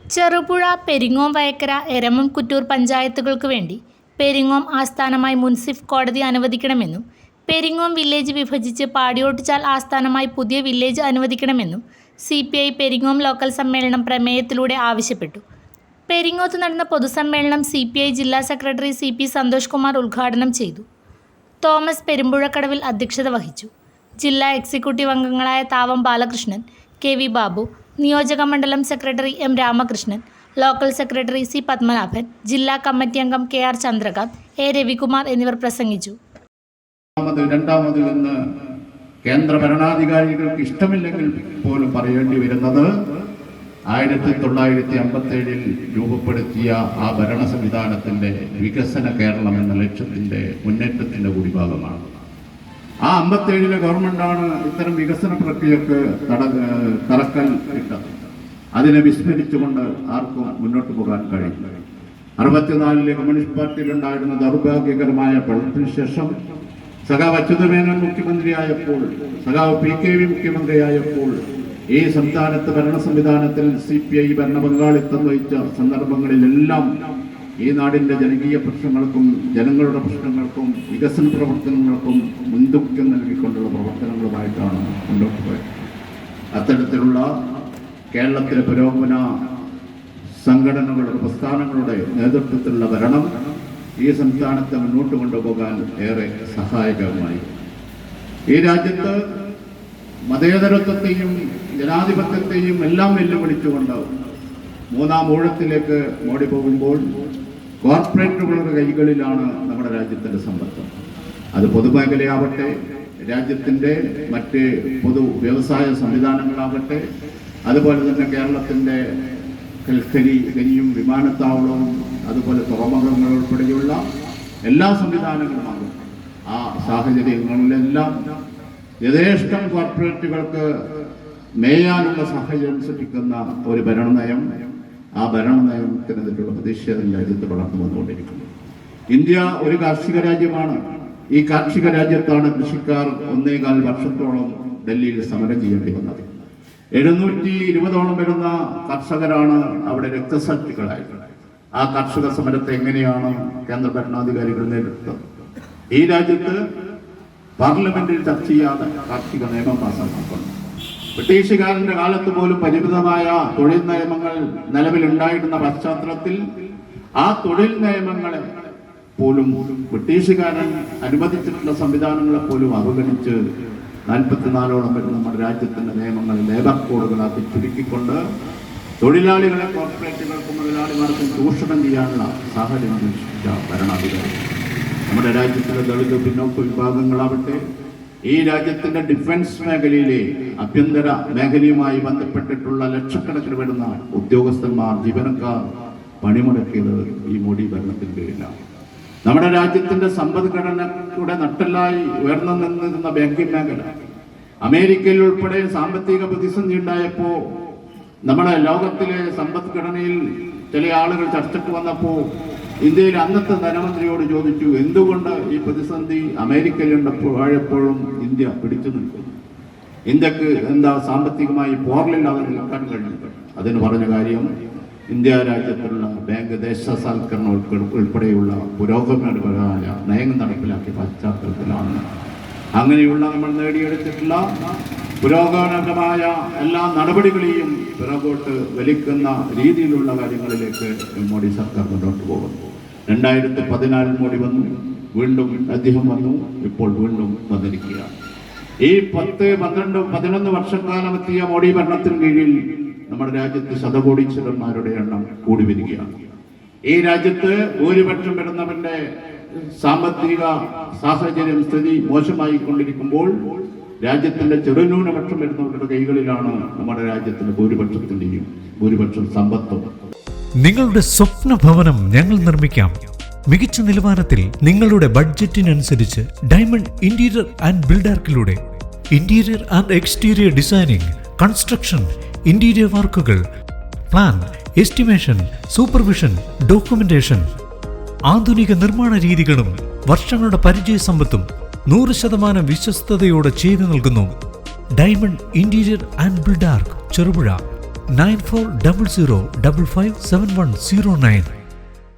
ചെറുപുഴ പെരിങ്ങോം വയക്കര എരമം കുറ്റൂർ പഞ്ചായത്തുകൾക്ക് വേണ്ടി പെരിങ്ങോം ആസ്ഥാനമായി മുൻസിഫ് കോടതി അനുവദിക്കണമെന്നും പെരിങ്ങോം വില്ലേജ് വിഭജിച്ച് പാടിയോട്ടിച്ചാൽ ആസ്ഥാനമായി പുതിയ വില്ലേജ് അനുവദിക്കണമെന്നും C P I Peringome local സമ്മേളനം പ്രമേയത്തിലൂടെ ആവശ്യപ്പെട്ടു. പെരിങ്ങോത്ത് നടന്ന പൊതുസമ്മേളനം സി പി ഐ ജില്ലാ secretary C P Santhosh Kumar ഉദ്ഘാടനം ചെയ്തു. തോമസ് പെരുമ്പുഴക്കടവിൽ അധ്യക്ഷത വഹിച്ചു. ജില്ലാ എക്സിക്യൂട്ടീവ് അംഗങ്ങളായ താവം ബാലകൃഷ്ണൻ കെ വി ബാബു നിയോജക മണ്ഡലം secretary M Ramakrishnan local secretary C Padmanabhan ജില്ലാ കമ്മിറ്റി അംഗം K R Chandrakanth A Ravikumar എന്നിവർ പ്രസംഗിച്ചു. രണ്ടാമത് കേന്ദ്ര ഭരണാധികാരികൾക്ക് ഇഷ്ടമില്ലെങ്കിൽ പോലും പറയേണ്ടി വരുന്നത് ആയിരത്തി തൊള്ളായിരത്തി അമ്പത്തി ഏഴിൽ രൂപപ്പെടുത്തിയ ആ ഭരണ സംവിധാനത്തിന്റെ വികസന കേരളം എന്ന ലക്ഷ്യത്തിന്റെ മുന്നേറ്റത്തിന്റെ കൂടി ഭാഗമാണ് ആ അമ്പത്തേഴിലെ ഗവൺമെന്റാണ് ഇത്തരം വികസന പ്രക്രിയക്ക് തട തറക്കൽ ഇട്ടത്. അതിനെ വിസ്മരിച്ചുകൊണ്ട് ആർക്കും മുന്നോട്ട് പോകാൻ കഴിയില്ല. അറുപത്തിനാലിലെ കമ്മ്യൂണിസ്റ്റ് പാർട്ടിയിലുണ്ടായിരുന്ന ദൗർഭാഗ്യകരമായ പ്രവർത്തന ശേഷം സഖാവ് അച്യുതമേനോൻ മുഖ്യമന്ത്രിയായപ്പോൾ സഖാവ് പി കെ വി മുഖ്യമന്ത്രിയായപ്പോൾ ഈ സംസ്ഥാനത്ത് ഭരണ സംവിധാനത്തിൽ സി പി ഐ ഭരണ പങ്കാളിത്തം വഹിച്ച സന്ദർഭങ്ങളിലെല്ലാം ഈ നാടിന്റെ ജനകീയ പ്രശ്നങ്ങൾക്കും ജനങ്ങളുടെ പ്രശ്നങ്ങൾക്കും വികസന പ്രവർത്തനങ്ങൾക്കും മുൻതൂക്കം നൽകിക്കൊണ്ടുള്ള പ്രവർത്തനങ്ങളുമായിട്ടാണ് മുന്നോട്ട് പോയത്. അത്തരത്തിലുള്ള കേരളത്തിലെ പുരോഗമന സംഘടനകളുടെ പ്രസ്ഥാനങ്ങളുടെ നേതൃത്വത്തിലുള്ള ഭരണം ഈ സംസ്ഥാനത്തെ മുന്നോട്ട് കൊണ്ടുപോകാൻ ഏറെ സഹായകമായി ഈ രാജ്യത്ത് മതേതരത്വത്തെയും ജനാധിപത്യത്തെയും എല്ലാം വെല്ലുവിളിച്ചുകൊണ്ട് മൂന്നാം ഊഴത്തിലേക്ക് മോടി പോകുമ്പോൾ കോർപ്പറേറ്റുകളുടെ കൈകളിലാണ് നമ്മുടെ രാജ്യത്തിന്റെ സമ്പത്ത് അത് പൊതുമേഖലയാവട്ടെ രാജ്യത്തിന്റെ മറ്റ് പൊതു വ്യവസായ സംവിധാനങ്ങളാവട്ടെ അതുപോലെ തന്നെ കേരളത്തിന്റെ കൽക്കരി ഖനിയും വിമാനത്താവളവും അതുപോലെ തുറമുഖങ്ങൾ ഉൾപ്പെടെയുള്ള എല്ലാ സംവിധാനങ്ങളുമാകും ആ സാഹചര്യങ്ങളിലെല്ലാം യഥേഷ്ടം കോർപ്പറേറ്റുകൾക്ക് മേയാനുള്ള സാഹചര്യം സൃഷ്ടിക്കുന്ന ഒരു ഭരണ നയം ആ ഭരണ നയത്തിനെതിരെയുള്ള പ്രതിഷേധം രാജ്യത്ത് വളർന്നു വന്നുകൊണ്ടിരിക്കുന്നു. ഇന്ത്യ ഒരു കാർഷിക രാജ്യമാണ്. ഈ കാർഷിക രാജ്യത്താണ് കൃഷിക്കാർ ഒന്നേകാൽ വർഷത്തോളം ഡൽഹിയിൽ സമരം ചെയ്യേണ്ടി വന്നത്. എഴുന്നൂറ്റി ഇരുപതോളം വരുന്ന കർഷകരാണ് അവിടെ രക്തസാക്ഷികളായത്. ആ കർഷക സമരത്തെ എങ്ങനെയാണ് കേന്ദ്ര ഭരണാധികാരികൾ നേരിട്ടത്? ഈ രാജ്യത്ത് പാർലമെന്റിൽ ചർച്ച ചെയ്യാതെ കാർഷിക നിയമം പാസ്സാക്കിക്കൊണ്ട് ബ്രിട്ടീഷുകാരന്റെ കാലത്ത് പോലും പരിമിതമായ തൊഴിൽ നിയമങ്ങൾ നിലവിലുണ്ടായിരുന്ന പശ്ചാത്തലത്തിൽ ആ തൊഴിൽ നിയമങ്ങളെ പോലും ബ്രിട്ടീഷുകാരൻ അനുവദിച്ചിട്ടുള്ള സംവിധാനങ്ങളെ പോലും അവഗണിച്ച് നാൽപ്പത്തിനാലോളം വരുന്ന നമ്മുടെ രാജ്യത്തിന്റെ നിയമങ്ങൾ ലേബർ കോഡുകളാക്കി ചുരുക്കിക്കൊണ്ട് തൊഴിലാളികളെ കോർപ്പറേറ്റുകൾക്കും മുതലാളിമാർക്കും ചൂഷണം ചെയ്യാനുള്ള സാഹചര്യം ഭരണാധികാരി. നമ്മുടെ രാജ്യത്തിലെ ദളിത് പിന്നോക്ക വിഭാഗങ്ങളാവട്ടെ ഈ രാജ്യത്തിന്റെ ഡിഫൻസ് മേഖലയിലെ ആഭ്യന്തര മേഖലയുമായി ബന്ധപ്പെട്ടിട്ടുള്ള ലക്ഷക്കണക്കിന് വരുന്ന ഉദ്യോഗസ്ഥന്മാർ ജീവനക്കാർ പണിമുടക്കിയത് ഈ മോഡി ഭരണത്തിന്റെ കീഴിലാണ് നമ്മുടെ രാജ്യത്തിന്റെ സമ്പദ്ഘടനയുടെ നട്ടലായി ഉയർന്നു നിന്നിരുന്ന ബാങ്കിംഗ് മേഖല. അമേരിക്കയിൽ ഉൾപ്പെടെ സാമ്പത്തിക പ്രതിസന്ധി ഉണ്ടായപ്പോ നമ്മുടെ ലോകത്തിലെ സമ്പദ്ഘടനയിൽ ചില ആളുകൾ ചർച്ചയ്ക്ക് വന്നപ്പോ ഇന്ത്യയിൽ അന്നത്തെ ധനമന്ത്രിയോട് ചോദിച്ചു എന്തുകൊണ്ട് ഈ പ്രതിസന്ധി അമേരിക്കയിലുണ്ടപ്പോഴപ്പോഴും ഇന്ത്യ പിടിച്ചു നിൽക്കുന്നു? ഇന്ത്യയ്ക്ക് എന്താ സാമ്പത്തികമായി പോർലില്ലാതെ നിൽക്കാൻ കഴിഞ്ഞത്? അതിന് പറഞ്ഞ കാര്യം ഇന്ത്യ രാജ്യത്തുള്ള ബാങ്ക് ദേശസാൽക്കരണം ഉൾപ്പെ- ഉൾപ്പെടെയുള്ള പുരോഗമനപരമായ നയങ്ങൾ നടപ്പിലാക്കിയ പശ്ചാത്തലത്തിലാണ്. അങ്ങനെയുള്ള നമ്മൾ നേടിയെടുത്തിട്ടുള്ള പുരോഗമനപരമായ എല്ലാ നടപടികളെയും പിറകോട്ട് വലിക്കുന്ന രീതിയിലുള്ള കാര്യങ്ങളിലേക്ക് മോഡി സർക്കാർ മുന്നോട്ട് പോകുന്നു. രണ്ടായിരത്തി പതിനാലിൽ മോഡി വന്നു വീണ്ടും അദ്ദേഹം വന്നു ഇപ്പോൾ വീണ്ടും വന്നിരിക്കുകയാണ്. ഈ പത്ത് പന്ത്രണ്ട് പതിനൊന്ന് വർഷക്കാലം എത്തിയ മോഡി ഭരണത്തിന് കീഴിൽ നമ്മുടെ രാജ്യത്ത് ശതകോടീശ്വരന്മാരുടെ എണ്ണം കൂടി വരികയാണ്. ഈ രാജ്യത്ത് ഭൂരിപക്ഷം വരുന്നവന്റെ സാമ്പത്തിക സാഹചര്യം സ്ഥിതി മോശമായി കൊണ്ടിരിക്കുമ്പോൾ രാജ്യത്തിന്റെ ചെറുന്യൂനപക്ഷം വരുന്നവരുടെ കൈകളിലാണ് നമ്മുടെ രാജ്യത്തിന്റെ ഭൂരിപക്ഷത്തിന്റെയും ഭൂരിപക്ഷം സമ്പത്തും. നിങ്ങളുടെ സ്വപ്ന ഭവനം ഞങ്ങൾ നിർമ്മിക്കാം. മികച്ച നിലവാരത്തിൽ നിങ്ങളുടെ ബഡ്ജറ്റിനനുസരിച്ച് diamond interior and ബിൽഡാർക്കിലൂടെ interior and exterior designing construction interior വർക്കുകൾ പ്ലാൻ എസ്റ്റിമേഷൻ സൂപ്പർവിഷൻ ഡോക്യുമെന്റേഷൻ ആധുനിക നിർമ്മാണ രീതികളും വർഷങ്ങളുടെ പരിചയ സമ്പത്തും നൂറ് ശതമാനം വിശ്വസ്തയോടെ ചെയ്തു നൽകുന്നു. Diamond interior and Buildark Cherupuzha nine four double zero double five seven one zero nine.